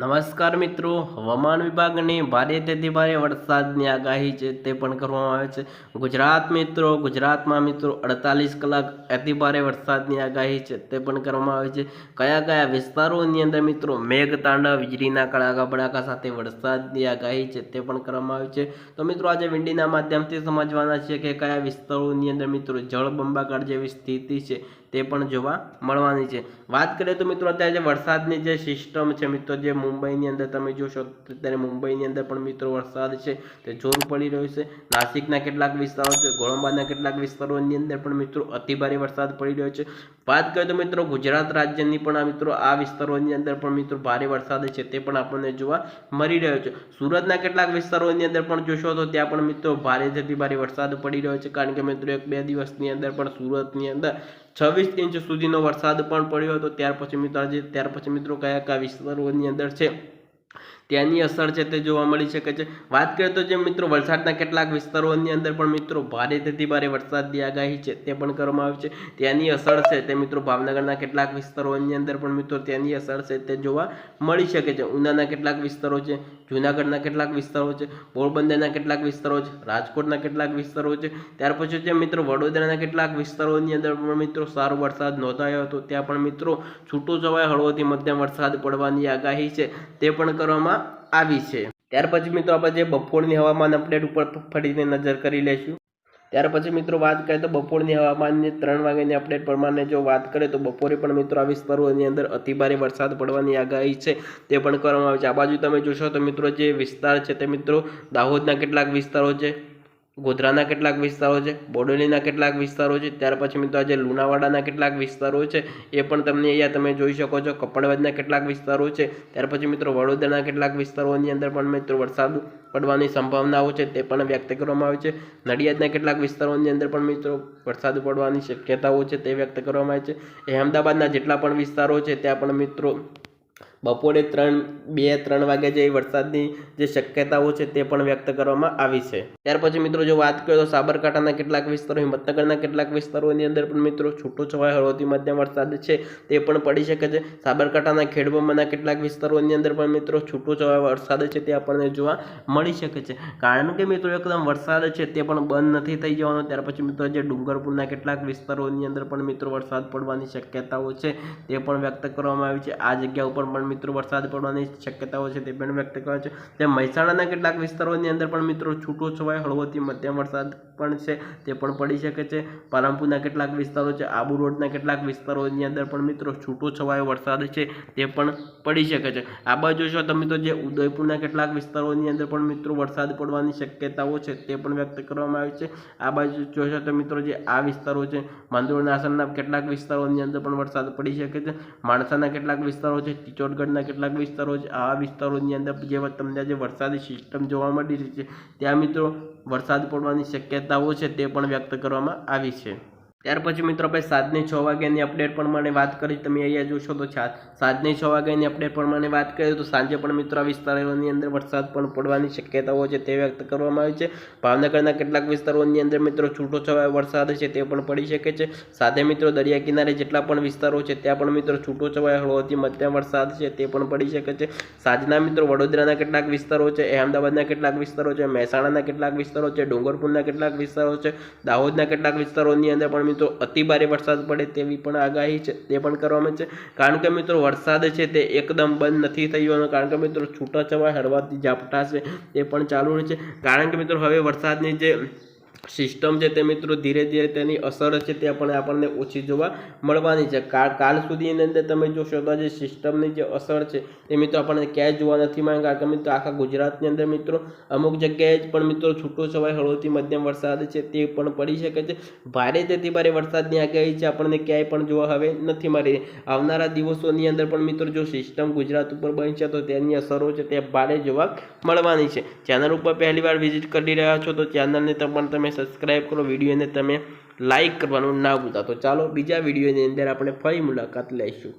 નમસ્કાર મિત્રો, હવામાન વિભાગની ભારે તેથી ભારે વરસાદની આગાહી છે તે પણ કરવામાં આવે છે. ગુજરાત મિત્રો, ગુજરાતમાં મિત્રો અડતાલીસ કલાક અતિ ભારે વરસાદની આગાહી છે તે પણ કરવામાં આવે છે. કયા કયા વિસ્તારોની અંદર મિત્રો મેઘ, તાંડવ, વીજળીના કડાકા બડાકા સાથે વરસાદની આગાહી છે તે પણ કરવામાં આવે છે. તો મિત્રો આજે વિંડીના માધ્યમથી સમજવાના છે કે કયા વિસ્તારોની અંદર મિત્રો જળબંબાકાર જેવી સ્થિતિ છે તે પણ જોવા મળવાની છે. વાત કરીએ તો મિત્રો અત્યારે જે વરસાદની જે સિસ્ટમ છે મિત્રો, જે મુંબઈની અંદર તમે જોશો અત્યારે મુંબઈની અંદર પણ મિત્રો વરસાદ છે તે જોર પડી રહ્યો છે. નાસિકના કેટલાક વિસ્તારો છે, ગોળંબાના કેટલાક વિસ્તારોની અંદર પણ મિત્રો અતિભારે વરસાદ પડી રહ્યો છે. વાત કરીએ તો મિત્રો ગુજરાત રાજ્યની પણ આ મિત્રો આ વિસ્તારોની અંદર પણ મિત્રો ભારે વરસાદ છે તે પણ આપણને જોવા મળી રહ્યો છે. સુરતના કેટલાક વિસ્તારોની અંદર પણ જોશો તો ત્યાં પણ મિત્રો ભારે જતી ભારે વરસાદ પડી રહ્યો છે. કારણ કે મિત્રો એક બે દિવસની અંદર પણ સુરતની અંદર છવ્વીસ ઇંચ સુધીનો વરસાદ પણ પડ્યો હતો. ત્યાર પછી મિત્રો આજે, ત્યાર પછી મિત્રો કયા કયા વિસ્તારોની અંદર છે? ત્યાંની અસર છે તે જોવા મળી શકે છે. વાત કરીએ તો જે મિત્રો વલસાડના કેટલાક વિસ્તારોની અંદર પણ મિત્રો ભારેથી ભારે વરસાદની આગાહી છે તે પણ કરવામાં આવી છે. ત્યાંની અસર છે તે મિત્રો ભાવનગરના કેટલાક વિસ્તારોની અંદર પણ મિત્રો ત્યાંની અસર છે તે જોવા મળી શકે છે. ઉનાના કેટલાક વિસ્તારો છે જૂનાગઢના કેટલાક વિસ્તારો છે, પોરબંદરના કેટલાક વિસ્તારો છે, રાજકોટના કેટલાક વિસ્તારો છે. ત્યાર પછી જે મિત્રો વડોદરાના કેટલાક વિસ્તારોની અંદર પણ મિત્રો સારો વરસાદ નોંધાયો હતો. ત્યાં પણ મિત્રો છૂટો છવાય હળવોથી મધ્યમ વરસાદ પડવાની આગાહી છે, તે પણ કરવામાં આવી છે. ત્યાર પછી મિત્રો આપણે જે બપોરની હવામાન અપડેટ ઉપર ફરીને નજર કરી લઈશું. ત્યાર પછી મિત્રો વાત કરીએ તો બપોરની હવામાનની ત્રણ વાગ્યાની અપડેટ પ્રમાણે જો વાત કરીએ તો બપોરે પણ મિત્રો આ વિસ્તારોની અંદર અતિભારે વરસાદ પડવાની આગાહી છે, તે પણ કરવામાં આવે છે. આ બાજુ તમે જોશો તો મિત્રો જે વિસ્તાર છે તે મિત્રો દાહોદના કેટલાક વિસ્તારો છે ગોધરાના કેટલાક વિસ્તારો છે, બોડેલીના કેટલાક વિસ્તારો છે, ત્યાર પછી મિત્રો આજે લુણાવાડાના કેટલાક વિસ્તારો છે, એ પણ તમને અહીંયા તમે જોઈ શકો છો. કપડવજના કેટલાક વિસ્તારો છે, ત્યાર પછી મિત્રો વડોદરાના કેટલાક વિસ્તારોની અંદર પણ મિત્રો વરસાદ પડવાની સંભાવનાઓ છે, તે પણ વ્યક્ત કરવામાં આવે છે. નડિયાદના કેટલાક વિસ્તારોની અંદર પણ મિત્રો વરસાદ પડવાની શક્યતાઓ છે, તે વ્યક્ત કરવામાં આવે છે. અહેમદાબાદના જેટલા પણ વિસ્તારો છે, ત્યાં પણ મિત્રો બપોરે ત્રણ, બે, ત્રણ વાગ્યા જેવી વરસાદની જે શક્યતાઓ છે તે પણ વ્યક્ત કરવામાં આવી છે. ત્યાર પછી મિત્રો જો વાત કરીએ તો સાબરકાંઠાના કેટલાક વિસ્તારો, હિંમતનગરના કેટલાક વિસ્તારોની અંદર પણ મિત્રો છૂટો છવાય હળવોથી મધ્યમ વરસાદ છે તે પણ પડી શકે છે. સાબરકાંઠાના ખેડબ્રહ્માના કેટલાક વિસ્તારોની અંદર પણ મિત્રો છૂટો છવાય વરસાદ છે તે આપણને જોવા મળી શકે છે. કારણ કે મિત્રો એકદમ વરસાદ છે તે પણ બંધ નથી થઈ જવાનો. ત્યાર પછી મિત્રો જે ડુંગરપુરના કેટલાક વિસ્તારોની અંદર પણ મિત્રો વરસાદ પડવાની શક્યતાઓ છે તે પણ વ્યક્ત કરવામાં આવી છે. આ જગ્યા ઉપર પણ મિત્રો વરસાદ પડવાની શક્યતાઓ છે તે પણ વ્યક્ત કરે છે. ત્યાં મહેસાણાના કેટલાક વિસ્તારોની અંદર પણ મિત્રો છૂટો છવાય, હળવોથી મધ્યમ વરસાદ પણ છે તે પણ પડી શકે છે. પાલનપુરના કેટલાક વિસ્તારો છે, આબુ રોડના કેટલાક વિસ્તારોની અંદર પણ મિત્રો છૂટો છવાયો વરસાદ છે તે પણ પડી શકે છે. આ બાજુ જોશો તમે તો જે ઉદયપુરના કેટલાક વિસ્તારોની અંદર પણ મિત્રો વરસાદ પડવાની શક્યતાઓ છે તે પણ વ્યક્ત કરવામાં આવી છે. આ બાજુ જોશો તો મિત્રો જે આ વિસ્તારો છે માંદોળના આસનના કેટલાક વિસ્તારોની અંદર પણ વરસાદ પડી શકે છે. માણસાના કેટલાક વિસ્તારો છે ચિત્તોડગઢના કેટલાક વિસ્તારો છે, આ વિસ્તારોની અંદર જે તમને જે વરસાદી સિસ્ટમ જોવા મળી રહી છે, ત્યાં મિત્રો વરસાદ પડવાની શક્યતાઓ છે તે પણ વ્યક્ત કરવામાં આવી છે. ત્યાર પછી મિત્રો આપણે સાતની છ વાગ્યાની અપડેટ પ્રમાણે વાત કરી. તમે અહીંયા જોશો તો સાતની છ વાગ્યાની અપડેટ પ્રમાણે વાત કરીએ તો સાંજે પણ મિત્રો આ વિસ્તારોની અંદર વરસાદ પણ પડવાની શક્યતાઓ છે તે વ્યક્ત કરવામાં આવી છે. ભાવનગરના કેટલાક વિસ્તારોની અંદર મિત્રો છૂટો છવાયો વરસાદ છે તે પણ પડી શકે છે. સાથે મિત્રો દરિયા કિનારે જેટલા પણ વિસ્તારો છે ત્યાં પણ મિત્રો છૂટો છવાયો હળવોથી મધ્યમ વરસાદ છે તે પણ પડી શકે છે. સાંજના મિત્રો વડોદરાના કેટલાક વિસ્તારો છે, અહેમદાબાદના કેટલાક વિસ્તારો છે, મહેસાણાના કેટલાક વિસ્તારો છે, ડુંગરપુરના કેટલાક વિસ્તારો છે, દાહોદના કેટલાક વિસ્તારોની અંદર પણ મિત્રો અતિ ભારે વરસાદ પડે તેવી પણ આગાહી છે, તે પણ કરવામાં છે. કારણ કે મિત્રો, વરસાદ છે તે એકદમ બંધ નથી થયો કારણ કે મિત્રો, છૂટાછવાયા હળવાથી ઝાપટા છે, તે પણ ચાલુ છે. કારણ કે મિત્રો, હવે વરસાદની જે સિસ્ટમ છે તે મિત્રો ધીરે ધીરે તેની અસર છે તે પણ આપણને ઓછી જોવા મળવાની છે. કાલ કાલ સુધીની અંદર તમે જોશો તો જે સિસ્ટમની જે અસર છે તે મિત્રો આપણને ક્યાંય જોવા નથી મળે. કારણ કે મિત્રો આખા ગુજરાતની અંદર મિત્રો અમુક જગ્યાએ જ પણ મિત્રો છૂટો છવાય હળવોથી મધ્યમ વરસાદ છે તે પણ પડી શકે છે. ભારે તેથી ભારે વરસાદની આગાહી છે આપણને ક્યાંય પણ જોવા હવે નથી મળી. આવનારા દિવસોની અંદર પણ મિત્રો જો સિસ્ટમ ગુજરાત ઉપર બનશે તો તેની અસરો છે તે ભારે જોવા મળવાની છે. ચેનલ ઉપર પહેલી વાર વિઝિટ કરી રહ્યા છો તો ચેનલને પણ તમે સબસ્ક્રાઈબ કરો, વિડીયોને તમે લાઇક કરવાનું ના ભૂલતા. તો ચાલો બીજા વિડીયોની અંદર આપણે ફરી મુલાકાત લઈશું.